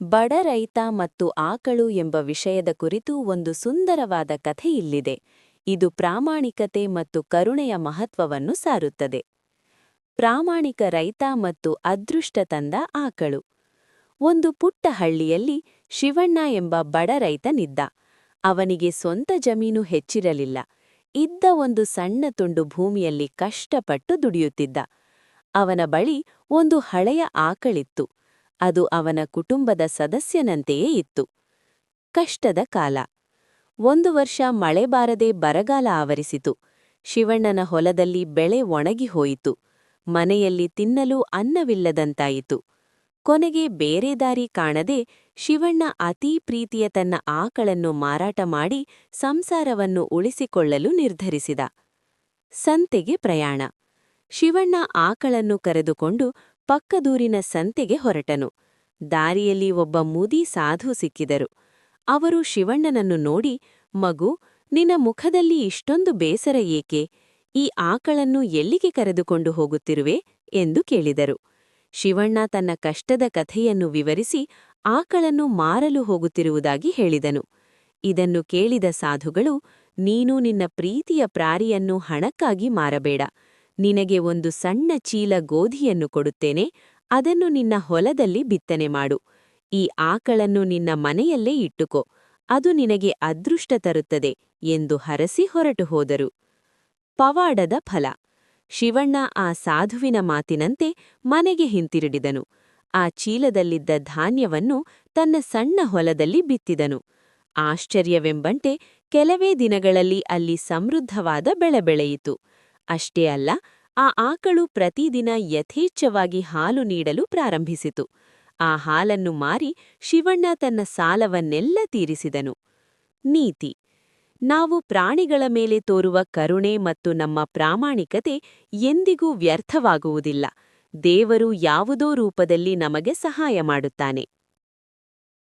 ಬಡ ರೈತ ಮತ್ತು ಆಕಳು ಎಂಬ ವಿಷಯದ ಕುರಿತು ಒಂದು ಸುಂದರವಾದ ಕಥೆ ಇಲ್ಲಿದೆ. ಇದು ಪ್ರಾಮಾಣಿಕತೆ ಮತ್ತು ಕರುಣೆಯ ಮಹತ್ವವನ್ನು ಸಾರುತ್ತದೆ. ಪ್ರಾಮಾಣಿಕ ರೈತ ಮತ್ತು ಅದೃಷ್ಟ ತಂದ ಆಕಳು. ಒಂದು ಪುಟ್ಟ ಹಳ್ಳಿಯಲ್ಲಿ ಶಿವಣ್ಣ ಎಂಬ ಬಡ ರೈತನಿದ್ದ. ಅವನಿಗೆ ಸ್ವಂತ ಜಮೀನು ಹೆಚ್ಚಿರಲಿಲ್ಲ. ಇದ್ದ ಒಂದು ಸಣ್ಣ ತುಂಡು ಭೂಮಿಯಲ್ಲಿ ಕಷ್ಟಪಟ್ಟು ದುಡಿಯುತ್ತಿದ್ದ. ಅವನ ಬಳಿ ಒಂದು ಹಳೆಯ ಆಕಳಿತ್ತು. ಅದು ಅವನ ಕುಟುಂಬದ ಸದಸ್ಯನಂತೆಯೇ ಇತ್ತು. ಕಷ್ಟದ ಕಾಲ. ಒಂದು ವರ್ಷ ಮಳೆ ಬಾರದೆ ಬರಗಾಲ ಆವರಿಸಿತು. ಶಿವಣ್ಣನ ಹೊಲದಲ್ಲಿ ಬೆಳೆ ಒಣಗಿ ಹೋಯಿತು. ಮನೆಯಲ್ಲಿ ತಿನ್ನಲು ಅನ್ನವಿಲ್ಲದಂತಾಯಿತು. ಕೊನೆಗೆ ಬೇರೆ ದಾರಿ ಕಾಣದೆ ಶಿವಣ್ಣ ಅತೀ ಪ್ರೀತಿಯ ತನ್ನ ಆಕಳನ್ನು ಮಾರಾಟ ಮಾಡಿ ಸಂಸಾರವನ್ನು ಉಳಿಸಿಕೊಳ್ಳಲು ನಿರ್ಧರಿಸಿದ. ಸಂತೆಗೆ ಪ್ರಯಾಣ. ಶಿವಣ್ಣ ಆಕಳನ್ನು ಕರೆದುಕೊಂಡು ಪಕ್ಕದೂರಿನ ಸಂತೆಗೆ ಹೊರಟನು. ದಾರಿಯಲ್ಲಿ ಒಬ್ಬ ಮುದಿ ಸಾಧು ಸಿಕ್ಕಿದರು. ಅವರು ಶಿವಣ್ಣನನ್ನು ನೋಡಿ, ಮಗು, ನಿನ್ನ ಮುಖದಲ್ಲಿ ಇಷ್ಟೊಂದು ಬೇಸರ ಏಕೆ? ಈ ಆಕಳನ್ನು ಎಲ್ಲಿಗೆ ಕರೆದುಕೊಂಡು ಹೋಗುತ್ತಿರುವೆ? ಎಂದು ಕೇಳಿದರು. ಶಿವಣ್ಣ ತನ್ನ ಕಷ್ಟದ ಕಥೆಯನ್ನು ವಿವರಿಸಿ ಆಕಳನ್ನು ಮಾರಲು ಹೋಗುತ್ತಿರುವುದಾಗಿ ಹೇಳಿದನು. ಇದನ್ನು ಕೇಳಿದ ಸಾಧುಗಳು, ನೀನು ನಿನ್ನ ಪ್ರೀತಿಯ ಪ್ರಾರಿಯನ್ನು ಹಣಕ್ಕಾಗಿ ಮಾರಬೇಡ. ನಿನಗೆ ಒಂದು ಸಣ್ಣ ಚೀಲ ಗೋಧಿಯನ್ನು ಕೊಡುತ್ತೇನೆ, ಅದನ್ನು ನಿನ್ನ ಹೊಲದಲ್ಲಿ ಬಿತ್ತನೆ ಮಾಡು. ಈ ಆಕಳನ್ನು ನಿನ್ನ ಮನೆಯಲ್ಲೇ ಇಟ್ಟುಕೋ, ಅದು ನಿನಗೆ ಅದೃಷ್ಟ ತರುತ್ತದೆ ಎಂದು ಹರಸಿ ಹೊರಟು ಹೋದರು. ಪವಾಡದ ಫಲ. ಶಿವಣ್ಣ ಆ ಸಾಧುವಿನ ಮಾತಿನಂತೆ ಮನೆಗೆ ಹಿಂತಿರುಡಿದನು ಆ ಚೀಲದಲ್ಲಿದ್ದ ಧಾನ್ಯವನ್ನು ತನ್ನ ಸಣ್ಣ ಹೊಲದಲ್ಲಿ ಬಿತ್ತಿದನು. ಆಶ್ಚರ್ಯವೆಂಬಂತೆ ಕೆಲವೇ ದಿನಗಳಲ್ಲಿ ಅಲ್ಲಿ ಸಮೃದ್ಧವಾದ ಬೆಳೆ ಬೆಳೆಯಿತು. ಅಷ್ಟೇ ಅಲ್ಲ, ಆ ಆಕಳು ಪ್ರತಿದಿನ ಯಥೇಚ್ಛವಾಗಿ ಹಾಲು ನೀಡಲು ಪ್ರಾರಂಭಿಸಿತು. ಆ ಹಾಲನ್ನು ಮಾರಿ ಶಿವಣ್ಣ ತನ್ನ ಸಾಲವನ್ನೆಲ್ಲ ತೀರಿಸಿದನು. ನೀತಿ, ನಾವು ಪ್ರಾಣಿಗಳ ಮೇಲೆ ತೋರುವ ಕರುಣೆ ಮತ್ತು ನಮ್ಮ ಪ್ರಾಮಾಣಿಕತೆ ಎಂದಿಗೂ ವ್ಯರ್ಥವಾಗುವುದಿಲ್ಲ. ದೇವರು ಯಾವುದೋ ರೂಪದಲ್ಲಿ ನಮಗೆ ಸಹಾಯ ಮಾಡುತ್ತಾನೆ.